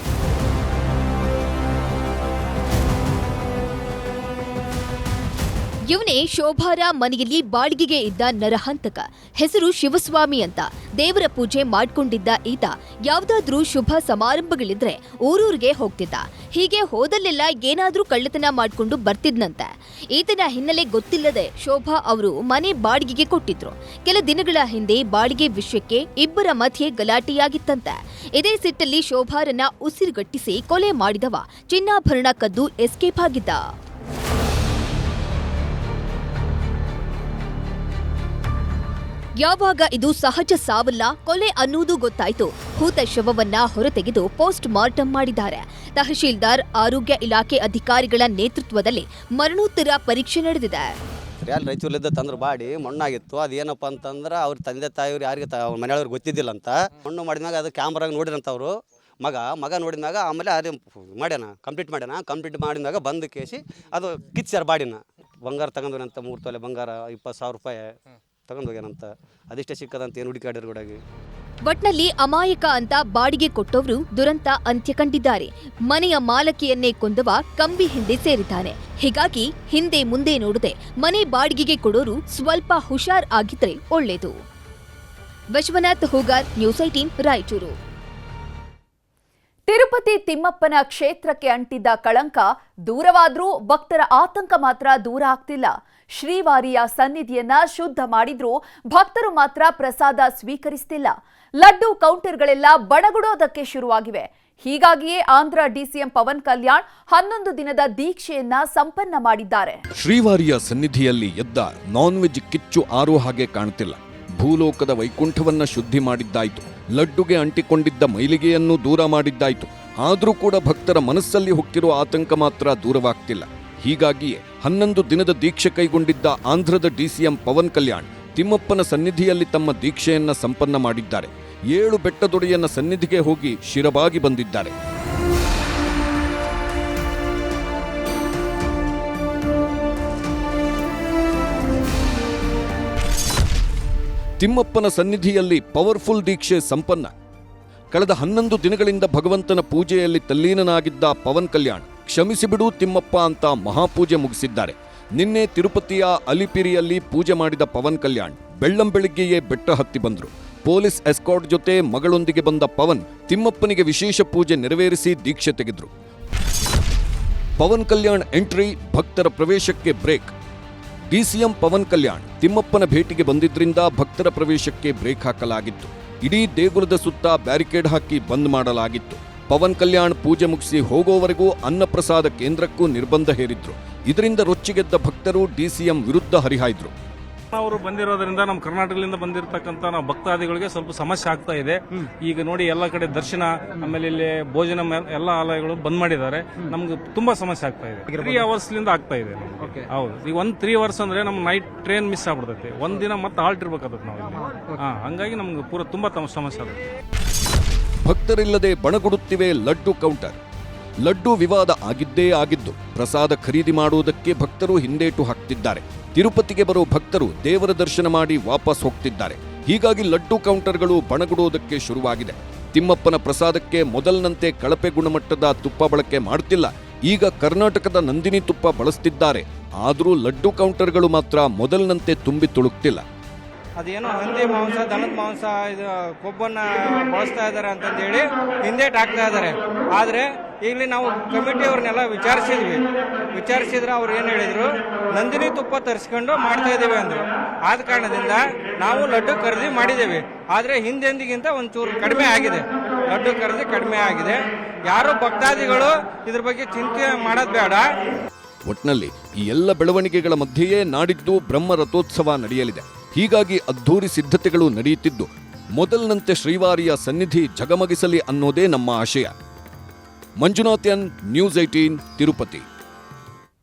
ಇವನೇ ಶೋಭಾರ ಮನೆಯಲ್ಲಿ ಬಾಡಿಗೆಗೆ ಇದ್ದ ನರಹಂತಕ. ಹೆಸರು ಶಿವಸ್ವಾಮಿ ಅಂತ. ದೇವರ ಪೂಜೆ ಮಾಡ್ಕೊಂಡಿದ್ದ ಈತ. ಯಾವ್ದಾದ್ರೂ ಶುಭ ಸಮಾರಂಭಗಳಿದ್ರೆ ಊರೂರಿಗೆ ಹೋಗ್ತಿದ್ದ. ಹೀಗೆ ಹೋದಲ್ಲೆಲ್ಲ ಏನಾದ್ರೂ ಕಳ್ಳತನ ಮಾಡ್ಕೊಂಡು ಬರ್ತಿದ್ನಂತೆ. ಈತನ ಹಿನ್ನೆಲೆ ಗೊತ್ತಿಲ್ಲದೆ ಶೋಭಾ ಅವರು ಮನೆ ಬಾಡಿಗೆಗೆ ಕೊಟ್ಟಿದ್ರು. ಕೆಲ ದಿನಗಳ ಹಿಂದೆ ಬಾಡಿಗೆ ವಿಷಯಕ್ಕೆ ಇಬ್ಬರ ಮಧ್ಯೆ ಗಲಾಟೆಯಾಗಿತ್ತಂತೆ. ಇದೇ ಸಿಟ್ಟಲ್ಲಿ ಶೋಭಾರನ್ನ ಉಸಿರುಗಟ್ಟಿಸಿ ಕೊಲೆ ಮಾಡಿದವ ಚಿನ್ನಾಭರಣ ಕದ್ದು ಎಸ್ಕೇಪ್ ಆಗಿದ್ದ. ಯಾವಾಗ ಇದು ಸಹಜ ಸಾವಲ್ಲ ಕೊಲೆ ಅನ್ನುವುದು ಗೊತ್ತಾಯ್ತು. ಹೂತ ಶವವನ್ನ ಹೊರತೆಗೆದು ಪೋಸ್ಟ್ ಮಾರ್ಟಂ ಮಾಡಿದ್ದಾರೆ. ತಹಶೀಲ್ದಾರ್, ಆರೋಗ್ಯ ಇಲಾಖೆ ಅಧಿಕಾರಿಗಳ ನೇತೃತ್ವದಲ್ಲಿ ಮರಣೋತ್ತರ ಪರೀಕ್ಷೆ ನಡೆದಿದೆ. ರಿಯಲ್ ರಾಯಚೂರ್ಲಿದ್ದ ತಂದ್ರು ಬಾಡಿ ಮಣ್ಣಾಗಿತ್ತು. ಅದೇನಪ್ಪ ಅಂತಂದ್ರೆ ಅವ್ರ ತಂದೆ ತಾಯಿಯವ್ರು ಯಾರಿಗೆ ಅವ್ರ ಮನೆಯವ್ರಿಗೆ ಗೊತ್ತಿದ್ದಿಲ್ಲ ಅಂತ ಮಣ್ಣು ಮಾಡಿದಾಗ ಅದು ಕ್ಯಾಮ್ರಾಗ ನೋಡಿರಂತ ಅವರು ಮಗ ಮಗ ನೋಡಿದಾಗ ಆಮೇಲೆ ಅದೇ ಮಾಡ್ಯಾನ ಕಂಪ್ಲೀಟ್ ಮಾಡ್ಯಾನ. ಕಂಪ್ಲೀಟ್ ಮಾಡಿದಾಗ ಬಂದು ಕೇಸಿ ಅದು ಕಿಚ್ಚಾರ ಬಾಡಿನ. ಬಂಗಾರ ತಗೊಂಡ್ರಂತ ಮೂರು ತೊಲೆ ಬಂಗಾರ, ಇಪ್ಪತ್ತು ಸಾವಿರ ರೂಪಾಯಿ. ತಗೊಂಡೋಗ್ಯಾನಂತ. ಅದಿಷ್ಟೇ ಸಿಕ್ಕದಂತ ಏನು ಒಟ್ನಲ್ಲಿ ಅಮಾಯಕ ಅಂತ ಬಾಡಿಗೆ ಕೊಟ್ಟವರು ದುರಂತ ಅಂತ್ಯ ಕಂಡಿದ್ದಾರೆ. ಮನೆಯ ಮಾಲಕಿಯನ್ನೇ ಕೊಂದವ ಕಂಬಿ ಹಿಂದೆ ಸೇರಿದ್ದಾನೆ. ಹೀಗಾಗಿ ಹಿಂದೆ ಮುಂದೆ ನೋಡದೆ ಮನೆ ಬಾಡಿಗೆಗೆ ಕೊಡೋರು ಸ್ವಲ್ಪ ಹುಷಾರ್ ಆಗಿದ್ರೆ ಒಳ್ಳೆಯದು ವಿಶ್ವನಾಥ್ ಹೂಗಾರ್, ನ್ಯೂಸ್ ಐಟೀನ್, ರಾಯಚೂರು. ತಿರುಪತಿ ತಿಮ್ಮಪ್ಪನ ಕ್ಷೇತ್ರಕ್ಕೆ ಅಂಟಿದ್ದ ಕಳಂಕ ದೂರವಾದ್ರೂ ಭಕ್ತರ ಆತಂಕ ಮಾತ್ರ ದೂರ ಆಗ್ತಿಲ್ಲ. ಶ್ರೀವಾರಿಯ ಸನ್ನಿಧಿಯನ್ನ ಶುದ್ಧ ಮಾಡಿದ್ರೂ ಭಕ್ತರು ಮಾತ್ರ ಪ್ರಸಾದ ಸ್ವೀಕರಿಸ್ತಿಲ್ಲ. ಲಡ್ಡು ಕೌಂಟರ್ಗಳೆಲ್ಲ ಬಡಗುಡೋದಕ್ಕೆ ಶುರುವಾಗಿವೆ. ಹೀಗಾಗಿಯೇ ಆಂಧ್ರ ಡಿಸಿಎಂ ಪವನ್ ಕಲ್ಯಾಣ್ ಹನ್ನೊಂದು ದಿನದ ದೀಕ್ಷೆಯನ್ನ ಸಂಪನ್ನ ಮಾಡಿದ್ದಾರೆ. ಶ್ರೀವಾರಿಯ ಸನ್ನಿಧಿಯಲ್ಲಿ ಎದ್ದ ನಾನ್ ವೆಜ್ ಕಿಚ್ಚು ಆರೋ ಹಾಗೆ ಕಾಣುತ್ತಿಲ್ಲ ಭೂಲೋಕದ ವೈಕುಂಠವನ್ನ ಶುದ್ಧಿ ಮಾಡಿದ್ದಾಯ್ತು. ಲಡ್ಡುಗೆ ಅಂಟಿಕೊಂಡಿದ್ದ ಮೈಲಿಗೆಯನ್ನು ದೂರ ಮಾಡಿದ್ದಾಯಿತು. ಆದರೂ ಕೂಡ ಭಕ್ತರ ಮನಸ್ಸಲ್ಲಿ ಹುಟ್ಟಿರುವ ಆತಂಕ ಮಾತ್ರ ದೂರವಾಗ್ತಿಲ್ಲ. ಹೀಗಾಗಿಯೇ ಹನ್ನೊಂದು ದಿನದ ದೀಕ್ಷೆ ಕೈಗೊಂಡಿದ್ದ ಆಂಧ್ರದ ಡಿಸಿಎಂ ಪವನ್ ಕಲ್ಯಾಣ್ ತಿಮ್ಮಪ್ಪನ ಸನ್ನಿಧಿಯಲ್ಲಿ ತಮ್ಮ ದೀಕ್ಷೆಯನ್ನ ಸಂಪನ್ನ ಮಾಡಿದ್ದಾರೆ. ಏಳು ಬೆಟ್ಟದೊಡೆಯನ ಸನ್ನಿಧಿಗೆ ಹೋಗಿ ಶಿರಬಾಗಿ ಬಂದಿದ್ದಾರೆ. ತಿಮ್ಮಪ್ಪನ ಸನ್ನಿಧಿಯಲ್ಲಿ ಪವರ್ಫುಲ್ ದೀಕ್ಷೆ ಸಂಪನ್ನ. ಕಳೆದ ಹನ್ನೊಂದು ದಿನಗಳಿಂದ ಭಗವಂತನ ಪೂಜೆಯಲ್ಲಿ ತಲ್ಲೀನನಾಗಿದ್ದ ಪವನ್ ಕಲ್ಯಾಣ್, ಕ್ಷಮಿಸಿಬಿಡು ತಿಮ್ಮಪ್ಪ ಅಂತ ಮಹಾಪೂಜೆ ಮುಗಿಸಿದ್ದಾರೆ. ನಿನ್ನೆ ತಿರುಪತಿಯ ಅಲಿಪಿರಿಯಲ್ಲಿ ಪೂಜೆ ಮಾಡಿದ ಪವನ್ ಕಲ್ಯಾಣ್ ಬೆಳ್ಳಂಬೆಳಿಗ್ಗೆಯೇ ಬೆಟ್ಟ ಹತ್ತಿ ಬಂದರು. ಪೊಲೀಸ್ ಎಸ್ಕಾಟ್ ಜೊತೆ ಮಗಳೊಂದಿಗೆ ಬಂದ ಪವನ್ ತಿಮ್ಮಪ್ಪನಿಗೆ ವಿಶೇಷ ಪೂಜೆ ನೆರವೇರಿಸಿ ದೀಕ್ಷೆ ತೆಗೆದರು. ಪವನ್ ಕಲ್ಯಾಣ್ ಎಂಟ್ರಿ, ಭಕ್ತರ ಪ್ರವೇಶಕ್ಕೆ ಬ್ರೇಕ್. ಡಿಸಿಎಂ ಪವನ್ ಕಲ್ಯಾಣ್ ತಿಮ್ಮಪ್ಪನ ಭೇಟಿಗೆ ಬಂದಿದ್ದರಿಂದ ಭಕ್ತರ ಪ್ರವೇಶಕ್ಕೆ ಬ್ರೇಕ್ ಹಾಕಲಾಗಿತ್ತು. ಇಡೀ ದೇಗುಲದ ಸುತ್ತ ಬ್ಯಾರಿಕೇಡ್ ಹಾಕಿ ಬಂದ್ ಮಾಡಲಾಗಿತ್ತು. ಪವನ್ ಕಲ್ಯಾಣ್ ಪೂಜೆ ಮುಗಿಸಿ ಹೋಗೋವರೆಗೂ ಅನ್ನಪ್ರಸಾದ ಕೇಂದ್ರಕ್ಕೂ ನಿರ್ಬಂಧ ಹೇರಿದ್ರು. ಇದರಿಂದ ರೊಚ್ಚಿಗೆದ್ದ ಭಕ್ತರು ಡಿಸಿಎಂ ವಿರುದ್ಧ ಹರಿಹಾಯ್ದ್ರು. ಅವರು ಬಂದಿರೋದ್ರಿಂದ ನಮ್ಮ ಕರ್ನಾಟಕದಿಂದ ಬಂದಿರತಕ್ಕಂತ ನಾವು ಭಕ್ತಾದಿಗಳಿಗೆ ಸ್ವಲ್ಪ ಸಮಸ್ಯೆ ಆಗ್ತಾ ಇದೆ. ಈಗ ನೋಡಿ ಎಲ್ಲ ಕಡೆ ದರ್ಶನ ಆಮೇಲೆ ಇಲ್ಲಿ ಭೋಜನ ಎಲ್ಲ ಆಲಯಗಳು ಬಂದ್ ಮಾಡಿದ್ದಾರೆ. ನಮ್ಗೆ ತುಂಬಾ ಸಮಸ್ಯೆ ಆಗ್ತಾ ಇದೆ. ತ್ರೀ ಅವರ್ಸ್ ಲಿಂದ ಆಗ್ತಾ ಇದೆ ನಮ್ಗೆ. ಹೌದು. ಈಗ ಒಂದ್ ತ್ರೀ ಅವರ್ಸ್ ಅಂದ್ರೆ ನಮ್ ನೈಟ್ ಟ್ರೈನ್ ಮಿಸ್ ಆಗ್ಬಿಡ್ತೈತೆ. ಒಂದ್ ದಿನ ಮತ್ತೆ ಹಾಲ್ಟ್ ಇರ್ಬೇಕಾಗುತ್ತೆ ನಾವು ಇಲ್ಲಿ. ಹಾ ಹಂಗಾಗಿ ನಮ್ಗೆ ಪೂರ ತುಂಬಾ ತಮ್ಮ ಸಮಸ್ಯೆ ಆಗುತ್ತೆ. ಭಕ್ತರಿಲ್ಲದೆ ಬಣಗುಡುತ್ತಿವೆ ಲಡ್ಡು ಕೌಂಟರ್ ಲಡ್ಡು ವಿವಾದ ಆಗಿದ್ದೇ ಆಗಿದ್ದು ಪ್ರಸಾದ ಖರೀದಿ ಮಾಡುವುದಕ್ಕೆ ಭಕ್ತರು ಹಿಂದೇಟು ಹಾಕ್ತಿದ್ದಾರೆ. ತಿರುಪತಿಗೆ ಬರೋ ಭಕ್ತರು ದೇವರ ದರ್ಶನ ಮಾಡಿ ವಾಪಸ್ ಹೋಗ್ತಿದ್ದಾರೆ. ಹೀಗಾಗಿ ಲಡ್ಡು ಕೌಂಟರ್ಗಳು ಬಣಗುಡುವುದಕ್ಕೆ ಶುರುವಾಗಿದೆ. ತಿಮ್ಮಪ್ಪನ ಪ್ರಸಾದಕ್ಕೆ ಮೊದಲಿನಂತೆ ಕಳಪೆ ಗುಣಮಟ್ಟದ ತುಪ್ಪ ಬಳಕೆ ಮಾಡ್ತಿಲ್ಲ. ಈಗ ಕರ್ನಾಟಕದ ನಂದಿನಿ ತುಪ್ಪ ಬಳಸ್ತಿದ್ದಾರೆ. ಆದರೂ ಲಡ್ಡು ಕೌಂಟರ್ಗಳು ಮಾತ್ರ ಮೊದಲಿನಂತೆ ತುಂಬಿ ತುಳುಕ್ತಿಲ್ಲ. ಅದೇನೋ ಹಂದಿ ಮಾಂಸ, ದನದ ಮಾಂಸ, ಇದು ಕೊಬ್ಬನ್ನ ಬಳಸ್ತಾ ಇದ್ದಾರೆ ಅಂತಂದೇಳಿ ಹಿಂದೇಟ್ ಹಾಕ್ತಾ ಇದ್ದಾರೆ ಆದರೆ ಇಲ್ಲಿ ನಾವು ಕಮಿಟಿಯವ್ರನ್ನೆಲ್ಲ ವಿಚಾರಿಸಿದ್ವಿ. ವಿಚಾರಿಸಿದ್ರೆ ಅವ್ರು ಏನು ಹೇಳಿದರು? ನಂದಿನಿ ತುಪ್ಪ ತರಿಸ್ಕೊಂಡು ಮಾಡ್ತಾ ಇದ್ದೇವೆ ಅಂದ್ರು. ಆದ ಕಾರಣದಿಂದ ನಾವು ಲಡ್ಡು ಖರೀದಿ ಮಾಡಿದ್ದೇವೆ. ಆದರೆ ಹಿಂದೆಂದಿಗಿಂತ ಒಂಚೂರು ಕಡಿಮೆ ಆಗಿದೆ. ಲಡ್ಡು ಖರೀದಿ ಕಡಿಮೆ ಆಗಿದೆ. ಯಾರು ಭಕ್ತಾದಿಗಳು ಇದ್ರ ಬಗ್ಗೆ ಚಿಂತೆ ಮಾಡೋದು ಬೇಡ. ಒಟ್ನಲ್ಲಿ ಈ ಎಲ್ಲ ಬೆಳವಣಿಗೆಗಳ ಮಧ್ಯೆಯೇ ನಾಡಿದ್ದು ಬ್ರಹ್ಮ ರಥೋತ್ಸವ ನಡೆಯಲಿದೆ. ಹೀಗಾಗಿ ಅದ್ಧೂರಿ ಸಿದ್ಧತೆಗಳು ನಡೆಯುತ್ತಿದ್ದು, ಮೊದಲಿನಂತೆ ಶ್ರೀವಾರಿಯ ಸನ್ನಿಧಿ ಜಗಮಗಿಸಲಿ ಅನ್ನೋದೇ ನಮ್ಮ ಆಶಯ. Manjunath N news eighteen Tirupati.